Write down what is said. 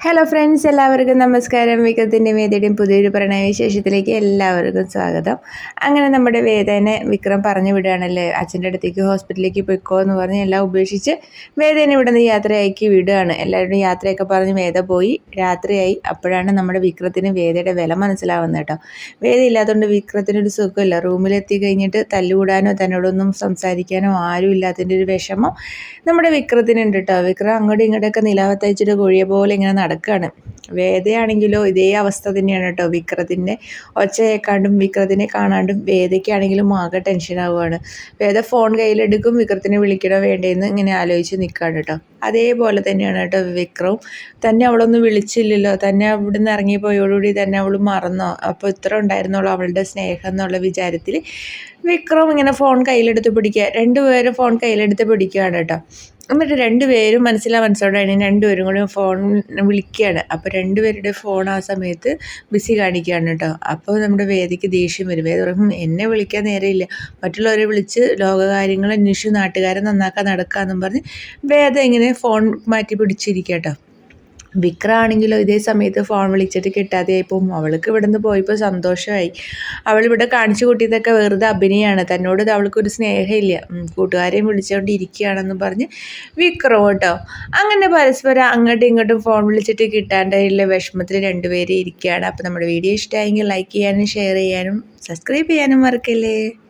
Hello friends എല്ലാവർക്കും നമസ്കാരം. വിക്രത്തിന്റെ വേദയുടെയും പുതിയൊരു പ്രണയവിശേഷത്തിലേക്ക് എല്ലാവർക്കും സ്വാഗതം. അങ്ങനെ നമ്മുടെ വേദനെ വിക്രം പറഞ്ഞു വിടുകയാണല്ലേ? അച്ഛന്റെ അടുത്തേക്ക് ഹോസ്പിറ്റലിലേക്ക് പോയിക്കോ എന്ന് പറഞ്ഞ് എല്ലാം ഉപേക്ഷിച്ച് വേദനെ ഇവിടെ നിന്ന് യാത്രയാക്കി വിടുകയാണ്. എല്ലാവരുടെയും യാത്രയൊക്കെ പറഞ്ഞ് വേദ പോയി. രാത്രിയായി. അപ്പോഴാണ് നമ്മുടെ വിക്രത്തിന് വേദയുടെ വില മനസ്സിലാവുന്നത് കേട്ടോ. വേദ ഇല്ലാത്തതുകൊണ്ട് വിക്രത്തിനൊരു സുഖമില്ല. റൂമിലെത്തി കഴിഞ്ഞിട്ട് തല്ലുകൂടാനോ തന്നോടൊന്നും സംസാരിക്കാനോ ആരും ഇല്ലാത്തതിന്റെ ഒരു വിഷമം നമ്മുടെ വിക്രത്തിനുണ്ട് കേട്ടോ. വിക്രം അങ്ങോട്ടും ഇങ്ങോട്ടൊക്കെ നിലാവത്തയച്ചിട്ട് കൊഴിയ പോലെ ഇങ്ങനെ നടക്കുകയാണ് വേദയാണെങ്കിലോ ഇതേ അവസ്ഥ തന്നെയാണ് കേട്ടോ. വിക്രത്തിന്റെ ഒച്ചയേക്കാണ്ടും വിക്രത്തിനെ കാണാണ്ടും വേദയ്ക്കാണെങ്കിലും ആകെ ടെൻഷൻ ആവുകയാണ്. വേദ ഫോൺ കയ്യിലെടുക്കും വിക്രത്തിനെ വിളിക്കണോ വേണ്ടേന്ന് ഇങ്ങനെ ആലോചിച്ച് നിൽക്കുകയാണ് കേട്ടോ. അതേപോലെ തന്നെയാണ് കേട്ടോ വിക്രവും തന്നെ അവളൊന്നും വിളിച്ചില്ലല്ലോ. തന്നെ അവിടുന്ന് ഇറങ്ങിപ്പോയോടുകൂടി തന്നെ അവൾ മറന്നോ. അപ്പോൾ ഇത്ര ഉണ്ടായിരുന്നുള്ളൂ അവളുടെ സ്നേഹം എന്നുള്ള വിചാരത്തിൽ വിക്രം ഇങ്ങനെ ഫോൺ കയ്യിലെടുത്ത് പിടിക്കുക. രണ്ടുപേരും ഫോൺ കയ്യിലെടുത്ത് പിടിക്കുകയാണ് കേട്ടോ. എന്നിട്ട് രണ്ടുപേരും മനസ്സിലാ മനസ്സോടെയാണ് രണ്ടുപേരും കൂടി ഫോൺ വിളിക്കുകയാണ്. അപ്പോൾ രണ്ടുപേരുടെ ഫോൺ ആ സമയത്ത് ബിസി കാണിക്കുകയാണ് കേട്ടോ. അപ്പോൾ നമ്മുടെ വേദിക്ക് ദേഷ്യം വരും. വേദ പറയും എന്നെ വിളിക്കാൻ നേരെയില്ല മറ്റുള്ളവരെ വിളിച്ച് ലോകകാര്യങ്ങൾ അന്വേഷിച്ച് നാട്ടുകാരെ നന്നാക്കാൻ നടക്കുക എന്നും പറഞ്ഞ് വേദ ഇങ്ങനെ ഫോൺ മാറ്റി പിടിച്ചിരിക്കുക കേട്ടോ. വിക്രാണെങ്കിലോ ഇതേ സമയത്ത് ഫോൺ വിളിച്ചിട്ട് കിട്ടാതെയായി പോകും അവൾക്ക് ഇവിടുന്ന് പോയപ്പോൾ സന്തോഷമായി അവൾ ഇവിടെ കാണിച്ചു കൂട്ടിയതൊക്കെ വെറുതെ അഭിനയമാണ് തന്നോട് അവൾക്കൊരു സ്നേഹമില്ല. കൂട്ടുകാരെയും വിളിച്ചുകൊണ്ട് ഇരിക്കുകയാണെന്ന് പറഞ്ഞ് വിക്രം കേട്ടോ. അങ്ങനെ പരസ്പരം അങ്ങോട്ടും ഇങ്ങോട്ടും ഫോൺ വിളിച്ചിട്ട് കിട്ടാണ്ടായുള്ള വിഷമത്തിൽ രണ്ടുപേരും ഇരിക്കുകയാണ്. അപ്പോൾ നമ്മുടെ വീഡിയോ ഇഷ്ടമായെങ്കിൽ ലൈക്ക് ചെയ്യാനും ഷെയർ ചെയ്യാനും സബ്സ്ക്രൈബ് ചെയ്യാനും മറക്കല്ലേ?